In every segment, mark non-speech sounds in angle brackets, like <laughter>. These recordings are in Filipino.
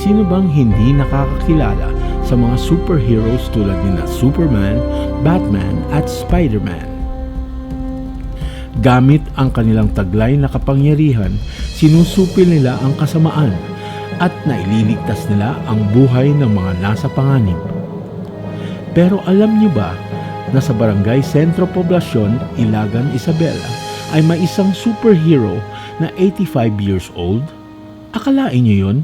Sino bang hindi nakakakilala sa mga superheroes tulad ni Superman, Batman at Spider-Man? Gamit ang kanilang taglay na kapangyarihan, sinusupil nila ang kasamaan at naililigtas nila ang buhay ng mga nasa panganib. Pero alam niyo ba na sa Barangay Sentro Poblasyon, Ilagan, Isabela ay may isang superhero na 85 years old? Akalain niyo yun?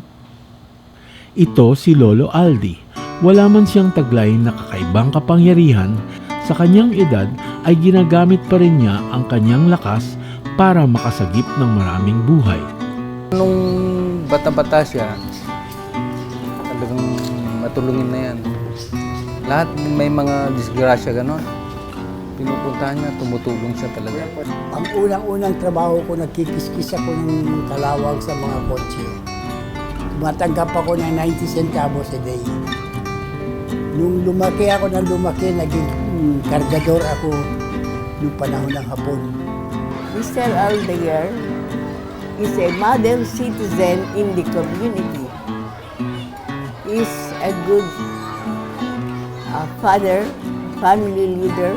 Ito si Lolo Aldi. Wala man siyang taglay na kakaibang kapangyarihan, sa kanyang edad ay ginagamit pa rin niya ang kanyang lakas para makasagip ng maraming buhay. Nung bata-bata siya, talagang matulungin na yan. Lahat may mga disgrasya ganon. Pinupuntahan niya, tumutulong siya talaga. Ang unang-unang trabaho ko, nagkikiskis ako ng kalawang sa mga kotse. Tumatanggap ako ng 90 centavos a day. Nung lumaki ako ng lumaki, naging mm, kargador ako nung panahon ng hapon. Mr. Aldeguer is a model citizen in the community. Is a good uh, father, family leader.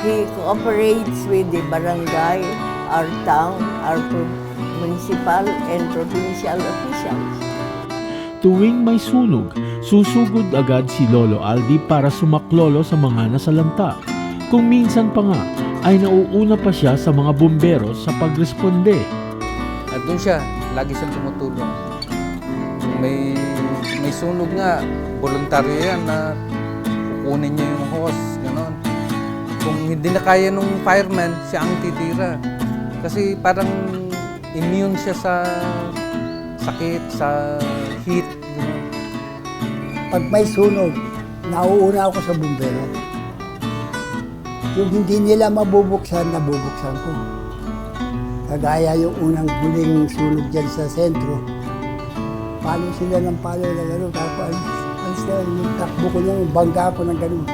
He cooperates with the barangay, our town, our municipal and provincial officials. Tuwing may sunog, susugod agad si Lolo Aldi para sumaklolo sa mga nasalanta. Kung minsan pa nga, ay nauuna pa siya sa mga bumbero sa pagresponde. At doon siya, lagi siyang tumutulong. May, may sunog nga, voluntaryo yan na kukunin niya yung hose, ganon. Kung hindi na kaya nung fireman, siya ang titira. Kasi parang immune siya sa sakit, sa heat. Pag may sunog, nauuna ako sa bumbero. Yung hindi nila mabubuksan, nabubuksan ko. Kagaya yung unang huling sunog dyan sa sentro. Palo sila ng palo na gano'n. Tapos alis na, yung takbo ko lang, bangga ko ng gano'n.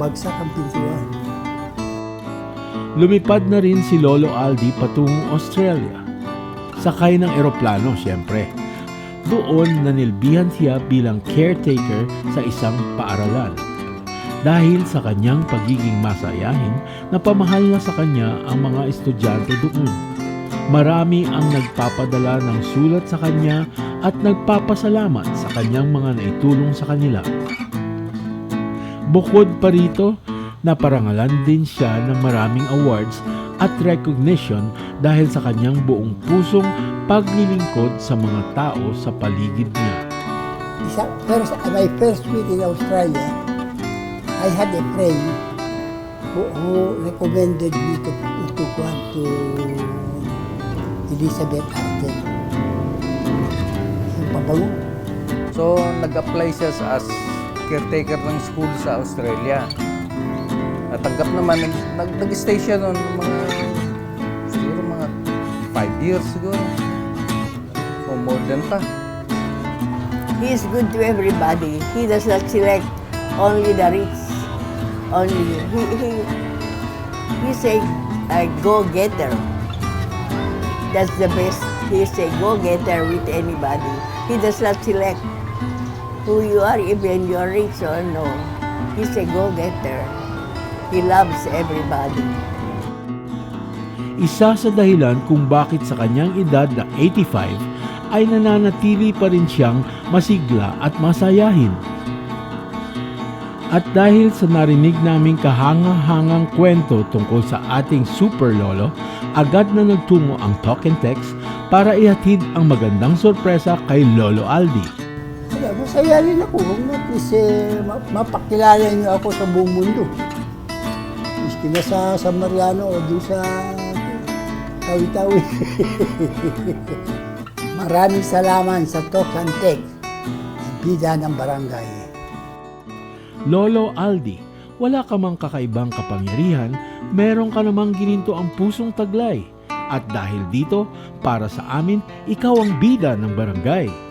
Bagsak ang pintuan. Lumipad na rin si Lolo Aldi patungong Australia. Sakay ng eroplano, siyempre. Doon nanilbihan siya bilang caretaker sa isang paaralan. Dahil sa kanyang pagiging masayahin, napamahal na sa kanya ang mga estudyante doon. Marami ang nagpapadala ng sulat sa kanya at nagpapasalamat sa kanyang mga naitulong sa kanila. Bukod pa rito, naparangalan din siya ng maraming awards at recognition dahil sa kanyang buong pusong paglilingkod sa mga tao sa paligid niya. Isa, first, my first week in Australia, I had a friend who, who recommended me to, to, go to Elizabeth Arden. Yung pabango. So, nag-apply siya as caretaker ng school sa Australia. Natanggap naman, nag- nag-stay siya noon mga, siguro mga 5 years siguro. O more than pa. He is good to everybody. He does not select only the rich. Only he he he's a, a go-getter. That's the best. He's a go-getter with anybody. He does not select who you are, even you're rich or no. He's a go-getter. He loves everybody. Isa sa dahilan kung bakit sa kanyang edad na 85 ay nananatili pa rin siyang masigla at masayahin. At dahil sa narinig naming kahanga-hangang kwento tungkol sa ating super lolo, agad na nagtungo ang talk and text para ihatid ang magandang sorpresa kay Lolo Aldi. Masaya rin ako. At least eh, ma- mapakilala niyo ako sa buong mundo. Miski na sa San Mariano o doon sa Tawi-Tawi. <laughs> Maraming salamat sa ang bida ng barangay. Lolo Aldi, wala ka mang kakaibang kapangyarihan, meron ka namang gininto ang pusong taglay. At dahil dito, para sa amin, ikaw ang bida ng barangay.